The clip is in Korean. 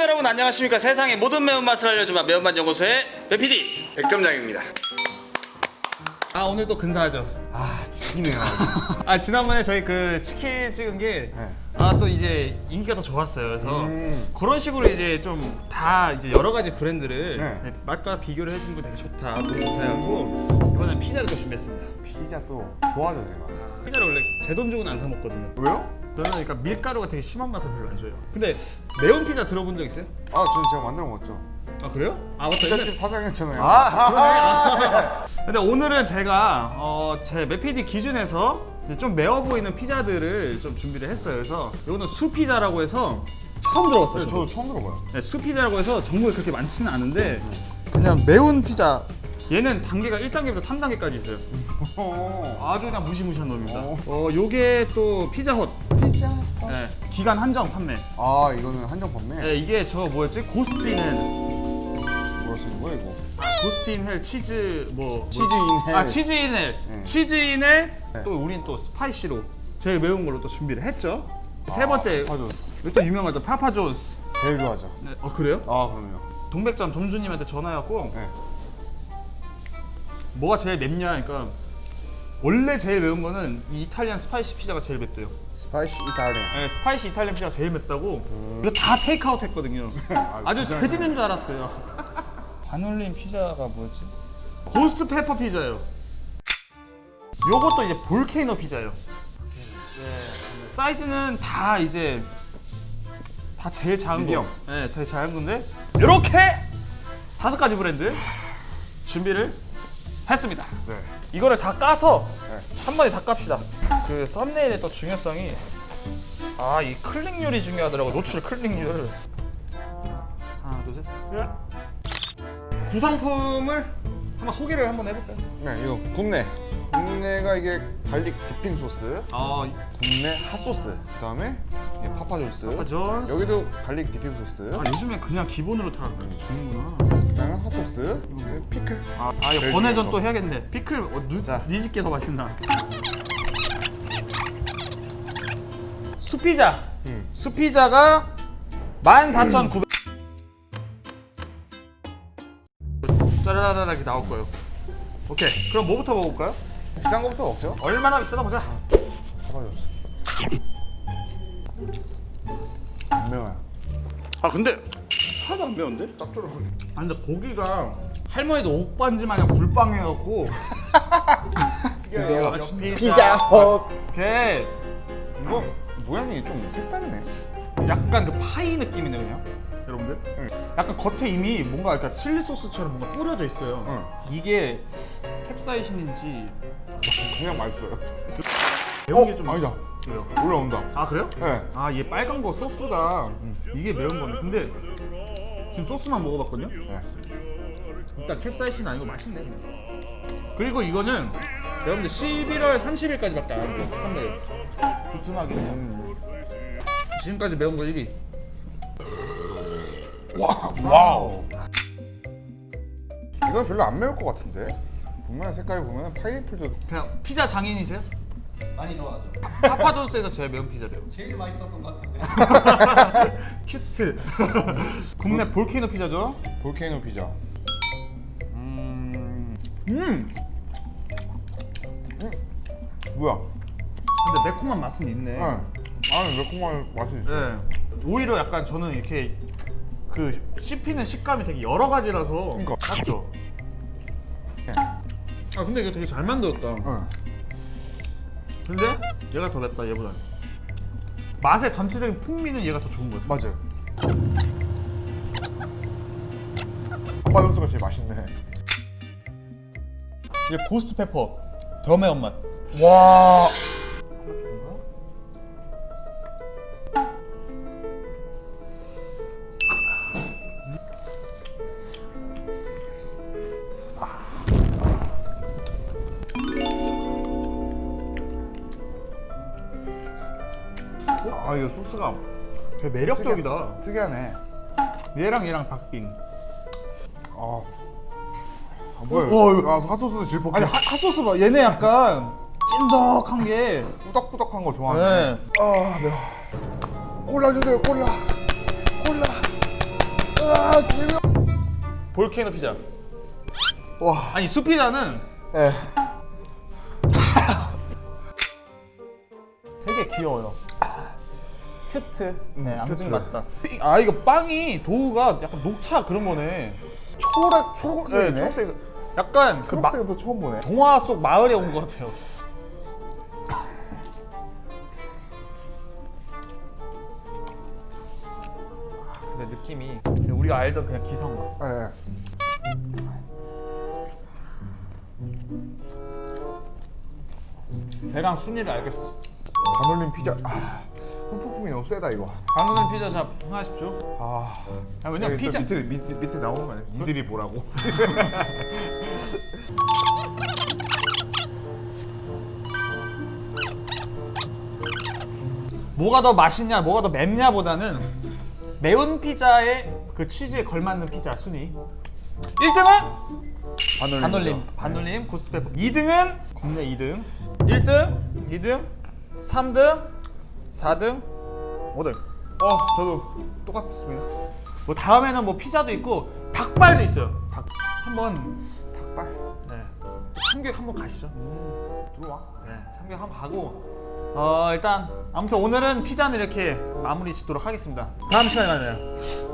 시청자 여러분 안녕하십니까 세상의 모든 매운맛을 알려주마 매운맛 연구소의 매PD 백점장입니다 아 오늘 또 근사하죠 아 죽이네요. 아 지난번에 저희 그 치킨 찍은 게 네. 아 또 이제 인기가 더 좋았어요. 그래서 음. 그런 식으로 이제 좀 다 이제 여러 가지 브랜드를 네. 네, 맛과 비교를 해주는 거 되게 좋다, 너무 좋다 해갖고 이번엔 피자를 또 준비했습니다. 피자 또 좋아하죠 제가. 피자를 원래 제 돈 주고는 안 사 먹거든요. 왜요? 저는 그러니까 밀가루가 되게 심한 맛을 별로 안 좋아해요. 근데 매운 피자 들어본 적 있어요? 아 저는 제가 만들어 먹었죠. 아 그래요? 아 맞다. 피자집 사장이었잖아요. 아, 근데 오늘은 제가 어, 제 매피디 기준에서 이제 좀 매워 보이는 피자들을 좀 준비를 했어요. 그래서 이거는 수피자라고 해서 처음 들어봤어요. 네, 저도. 저도 처음 들어봐요. 네, 수피자라고 해서 전국에 그렇게 많지는 않은데 그냥 매운 피자. 얘는 단계가 1단계부터 3단계까지 있어요. 어. 아주 그냥 무시무시한 놈입니다. 어. 어, 요게 또 피자헛. 네, 기간 한정 판매. 아 이거는 한정 판매. 네, 이게 저 뭐였지? 고스트 인 헬. 뭐라 쓰는 거야 이거? 고스트 인헬 치즈 뭐 치즈 인 헬. 아 치즈 인 헬. 네. 치즈 인 헬. 네. 또 우린 또 스파이시로 제일 매운 걸로 또 준비를 했죠. 세 번째 파조스. 이것도 유명하죠. 파파존스. 제일 좋아하죠. 네. 어 그래요? 아 그럼요. 동백점 점주님한테 전화해갖고 네. 뭐가 제일 맵냐 그러니까 원래 제일 매운 거는 이 이탈리안 스파이시 피자가 제일 맵대요. 스파이시 이탈리안. 네, 스파이시 이탈리안 피자가 제일 맵다고 이거 다 테이크아웃 했거든요. 아주. 돼지는 줄 알았어요. 반올림 피자가 뭐였지? 고스트 페퍼 피자예요. 요것도 이제 볼케이노 피자예요. 사이즈는 다 이제 다 제일 작은 미디엄. 거. 네, 되게 작은 건데 이렇게 다섯 가지 브랜드 준비를 했습니다. 네. 이거를 다 까서 네. 한 번에 다 깝시다. 그 썸네일의 또 중요성이 아 이 클릭률이 중요하더라고 노출 클릭률. 하나 둘 셋. 구성품을 한번 소개를 한번 해볼까요? 네 이거 국내. 국내가 이게 갈릭 디핑 소스, 아 국내 핫소스. 그다음에 파파 존스. 파파 존스. 여기도 갈릭 디핑 소스. 아 요즘에 그냥 기본으로 다 주는구나. 그다음에 핫소스. 그다음에 피클. 아, 아 이거 번외전 또 해야겠네. 피클 어, 누, 자. 니 집게 더 맛있나? 수피자. 음. 수피자가 14,900. 짜라라라 이렇게 나올 거예요. 오케이. 그럼 뭐부터 먹을까요? 비싼 거부터 먹죠. 얼마나 비싸나 보자. 파파 존스. 안 매워요. 아 근데 하나도 안 매운데? 짭조름하게. 아 근데 고기가 할머니도 옥반지 마냥 불빵해갖고 이거 진짜. 피자 헛. 오케이. 이거 모양이 좀 색다르네. 약간 그 파이 느낌이네 그냥 여러분들 응. 약간 겉에 이미 뭔가 약간 칠리 소스처럼 뭔가 뿌려져 있어요 응. 이게 캡사이신인지 그냥 맛있어요. 매운 게 좀 아니다. 그래요 올라온다. 아 그래요? 네. 아 얘 빨간 거 소스가 이게 매운 거네 근데 지금 소스만 먹어봤거든요 네. 일단 캡사이신 아니고 맛있네 그냥 그리고 이거는 여러분들 11월 30일까지밖에 안 돼요 판매 두툼하게 음. 지금까지 매운 거 1위 와, 와우. 이건 별로 안 매울 것 같은데. 분명히 색깔 보면 파인애플도 그냥 피자 장인이세요? 많이 좋아하죠. 파파존스에서 제일 매운 피자래요. 제일 맛있었던 것 같은데. 큐트. 국내 볼케이노 피자죠? 볼케이노 피자. 음. 음. 뭐야? 근데 매콤한 맛은 있네. 네. 아니 매콤한 맛이 있어. 네. 오히려 약간 저는 이렇게 그 씹히는 식감이 되게 여러 가지라서 그러니까. 맞죠? 아 근데 이거 되게 잘 만들었다. 네. 근데 얘가 더 맵다 얘보다. 맛의 전체적인 풍미는 얘가 더 좋은 것 같아. 맞아요. 파파존스가 제일 맛있네. 이게 고스트 페퍼 더 매운 맛. 와. 아 이거 소스가 되게 매력적이다. 특이하네. 얘랑 얘랑 박빙. 아. 아 뭐야? 어, 이거- 아 핫소스도 질퍽해. 아니 핫, 핫소스 봐. 얘네 약간 찐덕한 게. 꾸덕꾸덕한 거 좋아하네. 네. 아 매워. 콜라 주세요 콜라. 콜라. 볼케이노 피자. 와. 아니 수 피자는 예. 되게 귀여워요. 큐트. 네, 큐트. 앙증맞다. 아 이거 빵이 도우가 약간 녹차 그런 거네. 초록 초록색이네. 네, 초록색. 약간 그 마, 초록색은 또 처음 보네. 동화 속 마을에 온 것 같아요. 근데 느낌이 우리가 알던 그냥 기성 맛. 예. 배랑 순위를 알겠어. 반올림 피자. 아, 흠폭풍이 너무 세다 이거. 방금 피자샵 흥하십시오. 아. 아, 왜냐면 여기 또 피자 밑에 밑에 밑에 나오는 거 아니야? 니들이 보라고. 뭐가 더 맛있냐, 뭐가 더 맵냐보다는 매운 피자의 그 취지에 걸맞는 피자 순위. 1등은 반올림. 반올림, 반올림, 구스페퍼. 2등은 국내 2등. 1등, 2등, 3등, 4등, 5등. 어, 저도 똑같습니다. 뭐 다음에는 뭐 피자도 있고 닭발도 있어요. 닭 한번 닭발. 네. 참교육 한번 가시죠. 음, 들어와. 네, 참교육 한번 가고 어 일단 아무튼 오늘은 피자는 이렇게 마무리 짓도록 하겠습니다. 다음 시간에 만나요